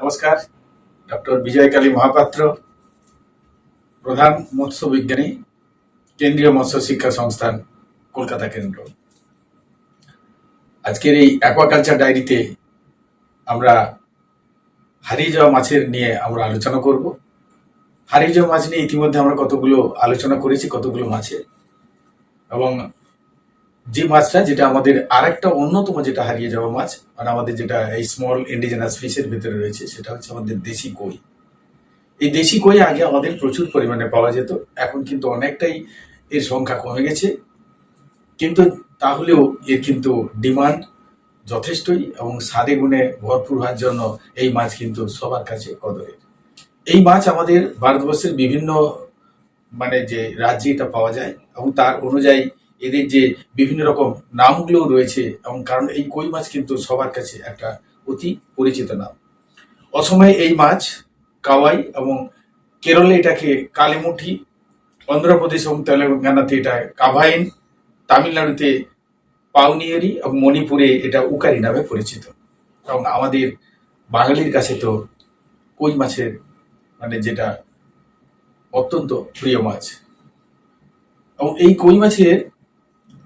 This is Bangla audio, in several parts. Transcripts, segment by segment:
নমস্কার, ডক্টর বিজয়কালী মহাপাত্র, প্রধান মৎস্য বিজ্ঞানী, কেন্দ্রীয় মৎস্য শিক্ষা সংস্থান, কলকাতা কেন্দ্র। আজকের এই অ্যাকোয়াকালচার ডায়েরিতে আমরা হারিয়ে যাওয়া মাছের নিয়ে আমরা আলোচনা করব। হারিয়ে যাওয়া মাছ নিয়ে ইতিমধ্যে আমরা কতগুলো আলোচনা করেছি, কতগুলো মাছের এবং যে মাছটা যেটা আমাদের আরেকটা অন্যতম যেটা হারিয়ে যাওয়া মাছ মানে আমাদের যেটা এই স্মল ইন্ডিজেনাস ফিশের ভিতরে রয়েছে, সেটা হচ্ছে আমাদের দেশি কই। এই দেশি কই আগে আমাদের প্রচুর পরিমাণে পাওয়া যেত, এখন কিন্তু অনেকটাই এর সংখ্যা কমে গেছে। কিন্তু তাহলেও এর কিন্তু ডিমান্ড যথেষ্টই এবং স্বাদে গুণে ভরপুর হওয়ার জন্য এই মাছ কিন্তু সবার কাছে কদরের। এই মাছ আমাদের ভারতবর্ষের বিভিন্ন মানে যে রাজ্যে এটা পাওয়া যায় এবং তার অনুযায়ী এদের যে বিভিন্ন রকম নামগুলো রয়েছে এবং কারণ এই কই মাছ কিন্তু সবার কাছে একটা অতি পরিচিত নাম। অসময়ে এই মাছ কাওয়াই এবং কেরলে এটাকে কালিমুঠি, অন্ধ্রপ্রদেশ এবং তেলেঙ্গানাতে এটা কাভাইন, তামিলনাড়ুতে পাউনিয়ারি এবং মণিপুরে এটা উকারি নামে পরিচিত। এবং আমাদের বাঙালির কাছে তো কই মাছের মানে যেটা অত্যন্ত প্রিয় মাছ। এবং এই কই মাছের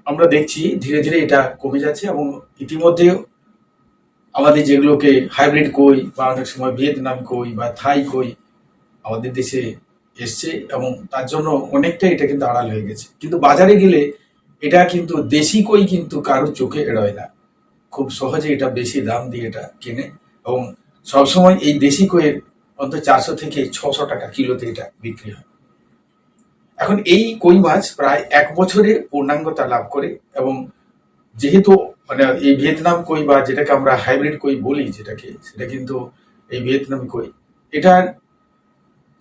আমরা দেখছি ধীরে ধীরে এটা কমে যাচ্ছে এবং ইতিমধ্যে আমাদের যেগুলোকে হাইব্রিড কই বা অনেক সময় ভিয়েতনাম কই বা থাই কই আমাদের দেশে এসছে এবং তার জন্য অনেকটা এটা কিন্তু আড়াল হয়ে গেছে। কিন্তু বাজারে গেলে এটা কিন্তু দেশি কই কিন্তু কারোর চোখে এড়োয় না। খুব সহজে এটা বেশি দাম দিয়ে এটা কেনে এবং সবসময় এই দেশি কইয়ের অন্তত চারশো থেকে ছশো টাকা কিলোতে এটা বিক্রি হয়। এখন এই কই মাছ প্রায় এক বছরে পূর্ণাঙ্গতা লাভ করে এবং যেহেতু মানে এই ভিয়েতনাম কই বা যেটাকে আমরা হাইব্রিড কই বলি যেটাকে, সেটা কিন্তু এই ভিয়েতনাম কই, এটার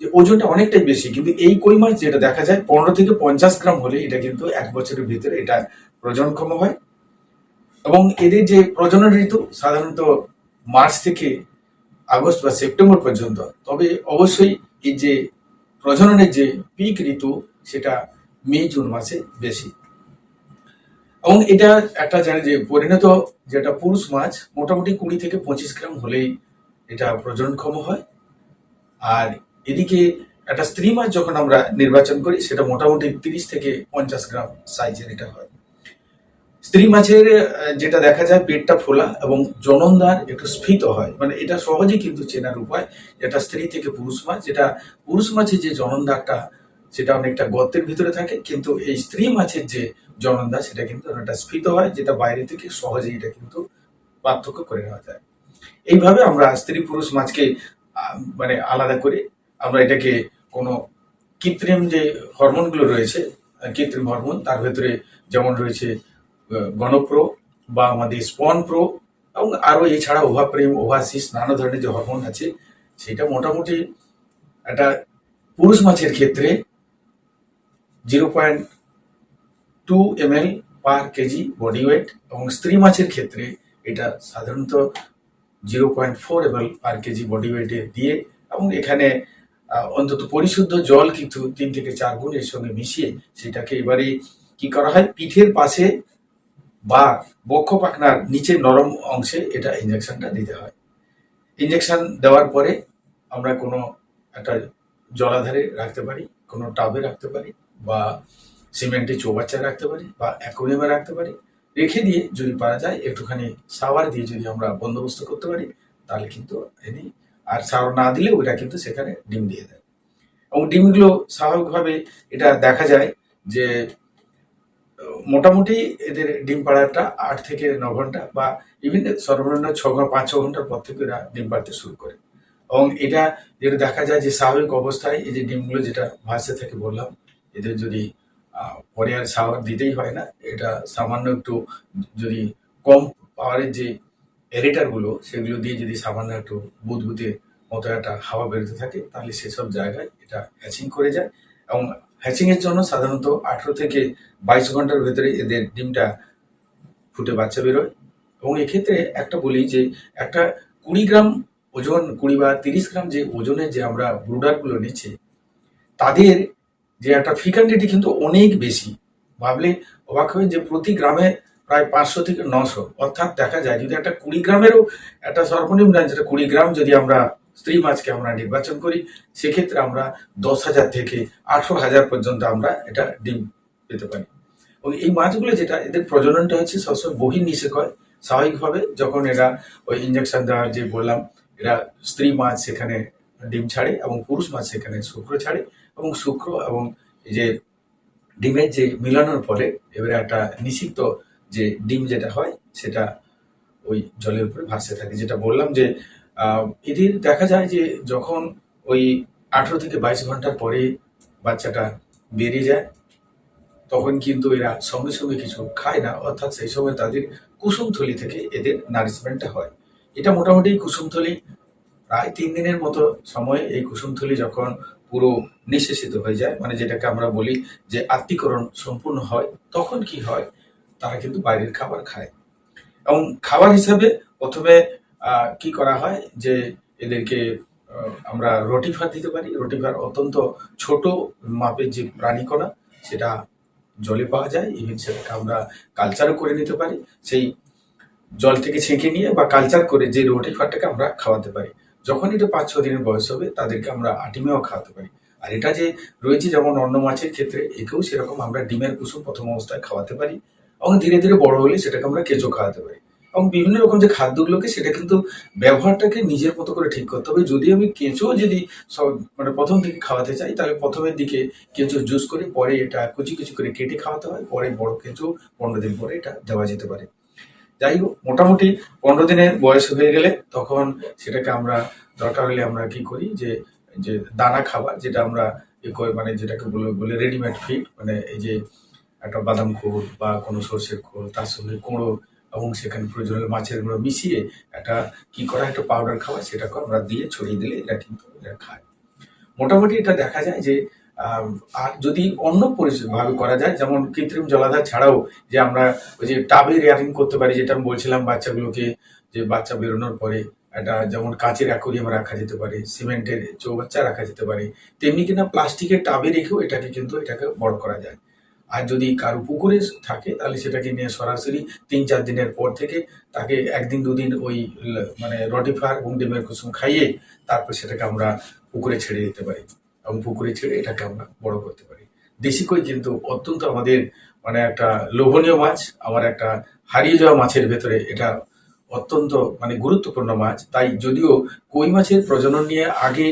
যে ওজনটা অনেকটাই বেশি, কিন্তু এই কই মাছ যেটা দেখা যায় পনেরো থেকে পঞ্চাশ গ্রাম হলে এটা কিন্তু এক বছরের ভিতরে এটা প্রজনক্ষম হয়। এবং এদের যে প্রজনন ঋতু সাধারণত মার্চ থেকে আগস্ট বা সেপ্টেম্বর পর্যন্ত, তবে অবশ্যই এই যে প্রজননের যে পিক ঋতু সেটা মে, জুন মাসে বেশি। এবং এটা একটা জানি যে পরিণত যেটা পুরুষ মাছ, মোটামুটি কুড়ি থেকে পঁচিশ গ্রাম হলেই এটা প্রজননক্ষম হয়। আর এদিকে একটা স্ত্রী মাছ যখন আমরা নির্বাচন করি, সেটা মোটামুটি তিরিশ থেকে পঞ্চাশ গ্রাম সাইজের এটা হয়। স্ত্রী মাছের যেটা দেখা যায় পেটটা ফোলা এবং জননদার একটু স্ফীত হয়। মানে এটা সহজেই কিন্তু চেনার উপায়, যেটা স্ত্রী থেকে পুরুষ মাছ, যেটা পুরুষ মাছের যে জননদারটা সেটা অনেকটা গর্তের ভিতরে থাকে, কিন্তু এই স্ত্রী মাছের যে জননদা, সেটা কিন্তু অনেকটা স্ফীত হয়, যেটা বাইরে থেকে সহজেই এটা কিন্তু পার্থক্য করে নেওয়া যায়। এইভাবে আমরা স্ত্রী পুরুষ মাছকে মানে আলাদা করে আমরা এটাকে কোনো কৃত্রিম যে হরমোনগুলো রয়েছে কৃত্রিম হরমোন, তার ভেতরে যেমন রয়েছে গণপ্রো বা আমাদের স্পন প্রো এবং আরও এছাড়া ওভাপ্রেম ওভাসিস নানা ধরনের যে হরমোন আছে, সেটা মোটামুটি একটা পুরুষ মাছের ক্ষেত্রে zero point two M L per KG body weight এবং স্ত্রী মাছের ক্ষেত্রে এটা সাধারণত zero point four M L per KG body ওয়েটে দিয়ে এবং এখানে অন্তত পরিশুদ্ধ জল কিন্তু তিন থেকে চার গুণ এর সঙ্গে মিশিয়ে সেটাকে এবারে কি করা হয়? পিঠের পাশে বা বক্ষ পাখনার নিচে নরম অংশে এটা ইঞ্জেকশনটা দিতে হয়। ইঞ্জেকশন দেওয়ার পরে আমরা কোনো একটা জলাধারে রাখতে পারি, কোনো টাবে রাখতে পারি। বা সিমেন্টে চৌবাচ্চা রাখতে পারি বা অ্যাকোরিয়ামে রাখতে পারি, রেখে দিয়ে যদি পারা যায়, একটুখানি সাওয়ার দিয়ে যদি আমরা বন্দোবস্ত করতে পারি, তাহলে কিন্তু এনি আর সাওয়ার না দিলে ওটা কিন্তু সেখানে ডিম দিয়ে দেয়। এবং ডিমগুলো স্বাভাবিকভাবে এটা দেখা যায় যে, মোটামুটি এদের ডিম পাড়াটা আট থেকে ন ঘণ্টা বা ইভিন সর্বনিম্ন ছ ঘণ্টা পাঁচ ছ ঘণ্টার পর থেকে এরা ডিম পাড়তে শুরু করে। এবং এটা যেটা দেখা যায় যে স্বাভাবিক অবস্থায় এই যে ডিমগুলো যেটা ভাসতে থাকে বললাম এদের যদি আর সাওয়ার দিতেই হয় না, এটা সামান্য একটু যদি কম পাওয়ারের যে এরেটারগুলো সেগুলো দিয়ে যদি সামান্য একটু বুদবুদে মতো একটা হাওয়া বেরোতে থাকে, তাহলে সেসব জায়গায় এটা হ্যাচিং করে যায়। এবং হ্যাচিং এর জন্য সাধারণত আঠেরো থেকে বাইশ ঘণ্টার ভেতরে এদের ডিমটা ফুটে বাচ্চা বেরোয়। এবং এক্ষেত্রে একটা বলি যে, একটা কুড়ি গ্রাম ওজন, কুড়ি বা তিরিশ গ্রাম যে ওজনের যে আমরা ব্রুডারগুলো নিচ্ছি, তাদের যে একটা ফিকান্ডিটি কিন্তু অনেক বেশি। ভাবলে অবাক হবে যে প্রতি গ্রামে প্রায় পাঁচশো থেকে নশো। অর্থাৎ দেখা যায় যদি একটা কুড়ি গ্রামেরও একটা সর্বনিম্ন যেটা কুড়ি গ্রাম যদি আমরা স্ত্রী মাছকে আমরা নির্বাচন করি, সেক্ষেত্রে আমরা দশ হাজার থেকে আঠারো হাজার পর্যন্ত আমরা এটা ডিম পেতে পারি। এবং এই মাছগুলো যেটা, এদের প্রজননটা হচ্ছে সবসময় বহির নিষেক হয়। স্বাভাবিকভাবে যখন এরা ওই ইঞ্জেকশন দেওয়ার যে বললাম, এরা স্ত্রী মাছ সেখানে ডিম ছাড়ে এবং পুরুষ মাছ সেখানে শুক্র ছাড়ে। এবং শুক্র এবং যে ডিমের যে মিলানোর ফলে এবারে একটা নিষিক্ত যে ডিম যেটা হয়, সেটা ওই জলের উপরে ভাসতে থাকে। যেটা বললাম যে এদের দেখা যায় যে যখন ওই আঠারো থেকে বাইশ ঘণ্টার পরে বাচ্চাটা বেরিয়ে যায়, তখন কিন্তু এরা সঙ্গে সঙ্গে কিছু খায় না। অর্থাৎ সেই সময় তাদের কুসুমথলি থেকে এদের নারিশমেন্টটা হয়। এটা মোটামুটি কুসুমথলি প্রায় তিন দিনের মতো সময় এই কুসুমথলি যখন পুরো নিঃশেষিত হয়ে যায়। মানে যেটাকে আমরা বলি যে আত্মীকরণ সম্পূর্ণ হয়, তখন কি হয়? তারা কিন্তু বাইরের খাবার খায়। এবং খাবার হিসাবে প্রথমে কি করা হয় যে এদেরকে আমরা রোটিফার দিতে পারি। রোটিফার অত্যন্ত ছোট মাপের যে প্রাণীকণা, সেটা জলে পাওয়া যায়। ইভেন সেটাকে আমরা কালচারও করে নিতে পারি। সেই জল থেকে ছেঁকে নিয়ে বা কালচার করে যে রোটিফারটাকে আমরা খাওয়াতে পারি। যখন এটা পাঁচ ছ দিনের বয়স হবে, তাদেরকে আমরা আটিমেও খাওয়াতে পারি। আর এটা যে রয়েছে যেমন অন্য মাছের ক্ষেত্রে, একেও সেরকম আমরা ডিমের কুসুম প্রথম অবস্থায় খাওয়াতে পারি এবং ধীরে ধীরে বড় হলে সেটাকে আমরা কেঁচো খাওয়াতে পারি। এবং বিভিন্ন রকম যে খাদ্যগুলোকে সেটা কিন্তু ব্যবহারটাকে নিজের মতো করে ঠিক করতে হবে। যদি আমি কেঁচো যদি সব মানে প্রথম দিকে খাওয়াতে চাই, তাহলে প্রথমের দিকে কেঁচো জুস করে, পরে এটা কুচি কুচি করে কেটে খাওয়াতে হয়, পরে বড় কেঁচো পনেরো দিন পরে এটা দেওয়া যেতে পারে। যাই হোক, মোটামুটি পনেরো দিনের বয়স হয়ে গেলে তখন সেটাকে আমরা, দরকার হলে আমরা কি করি যে যে দানা খাবার যেটা আমরা মানে যেটাকে বলে বলে রেডিমেড ফিড মানে এই যে একটা বাদাম খোল বা কোনো সর্ষের খোল, তার সঙ্গে কুঁড়ো এবং সেখানে প্রয়োজন হলে মাছের গুঁড়ো মিশিয়ে একটা কি করা, একটা পাউডার খাবার সেটাকে আমরা দিয়ে ছড়িয়ে দিলে এটা কিন্তু এরা খায়। মোটামুটি এটা দেখা যায় যে আর যদি অন্য পরিষেবা ভাবে করা যায়, যেমন কৃত্রিম জলাধার ছাড়াও যে আমরা ওই যে টাবে রেয়ারিং করতে পারি, যেটা আমি বলছিলাম বাচ্চাগুলোকে, যে বাচ্চা বেরোনোর পরে একটা যেমন কাঁচের অ্যাকোরিয়াম রাখা যেতে পারে, সিমেন্টের চৌবাচ্চা রাখা যেতে পারে, তেমনি কিনা প্লাস্টিকের টাবে রেখেও এটাকে কিন্তু এটাকে বড় করা যায়। আর যদি কারও পুকুরে থাকে, তাহলে সেটাকে নিয়ে সরাসরি তিন চার দিনের পর থেকে তাকে একদিন, দুদিন ওই মানে রটিফার এবং ডিমের কুসুম খাইয়ে তারপর সেটাকে আমরা পুকুরে ছেড়ে দিতে পারি। এবং পুকুরে ছেড়ে এটাকে আমরা বড় করতে পারি। দেশি কই কিন্তু অত্যন্ত আমাদের মানে একটা লোভনীয় মাছ আমার একটা হারিয়ে যাওয়া মাছের ভেতরে এটা অত্যন্ত মানে গুরুত্বপূর্ণ মাছ। তাই যদিও কই মাছের প্রজনন নিয়ে আগে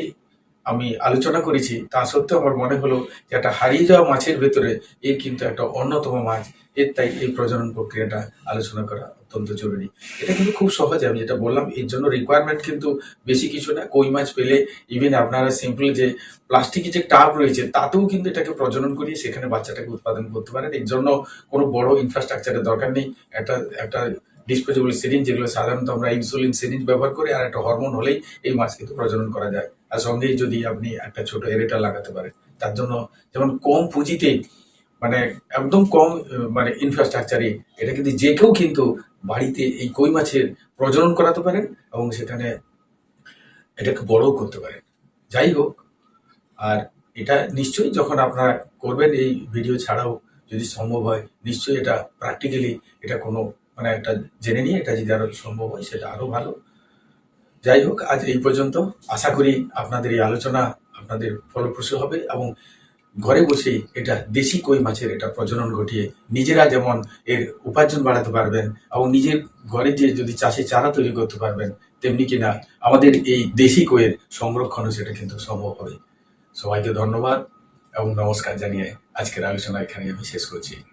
আমি আলোচনা করেছি, তা সত্ত্বেও আমার মনে হলো যে একটা হারিয়ে যাওয়া মাছের ভেতরে এর কিন্তু একটা অন্যতম মাছ। এর তাই এই প্রজনন প্রক্রিয়াটা আলোচনা করা অত্যন্ত জরুরি। এটা কিন্তু খুব সহজ, আমি যেটা বললাম, এর জন্য রিকোয়ারমেন্ট কিন্তু বেশি কিছু না। কই মাছ পেলে ইভেন আপনারা সিম্পল যে প্লাস্টিকের যে টাব রয়েছে, তাতেও কিন্তু এটাকে প্রজনন করিয়ে সেখানে বাচ্চাটাকে উৎপাদন করতে পারেন। এর জন্য কোনো বড় ইনফ্রাস্ট্রাকচারের দরকার নেই। একটা একটা ডিসপোজেবল সিরিঞ্জ যেগুলো সাধারণত আমরা ইনসুলিন সিরিঞ্জ ব্যবহার করি, আর একটা হরমোন হলেই এই মাছ কিন্তু প্রজনন করা যায়। আর সঙ্গেই যদি আপনি একটা ছোট এরেটা লাগাতে পারেন, তার জন্য যেমন কম পুঁজিতে মানে একদম কম মানে ইনফ্রাস্ট্রাকচারে এটা কিন্তু যে কেউ কিন্তু বাড়িতে এই কই মাছের প্রজনন করাতে পারেন এবং সেখানে এটাকে বড়ও করতে পারেন। যাই হোক, আর এটা নিশ্চয়ই যখন আপনারা করবেন এই ভিডিও ছাড়াও যদি সম্ভব হয়, নিশ্চয়ই এটা প্র্যাকটিক্যালি এটা কোনো মানে একটা জেনে নিয়ে এটা যদি আরও সম্ভব হয়, সেটা আরও ভালো। যাই হোক, আজ এই পর্যন্ত। আশা করি আপনাদের এই আলোচনা আপনাদের ফলপ্রসূ হবে এবং ঘরে বসে এটা দেশি কই মাছের এটা প্রজনন ঘটিয়ে নিজেরা যেমন এর উপার্জন বাড়াতে পারবেন এবং নিজের ঘরে যে যদি চাষে চারা তৈরি করতে পারবেন, তেমনি কিনা আমাদের এই দেশি কইয়ের সংরক্ষণও সেটা কিন্তু সম্ভব হবে। সবাইকে ধন্যবাদ এবং নমস্কার জানিয়ে আজকের আলোচনা এখানে আমি শেষ করছি।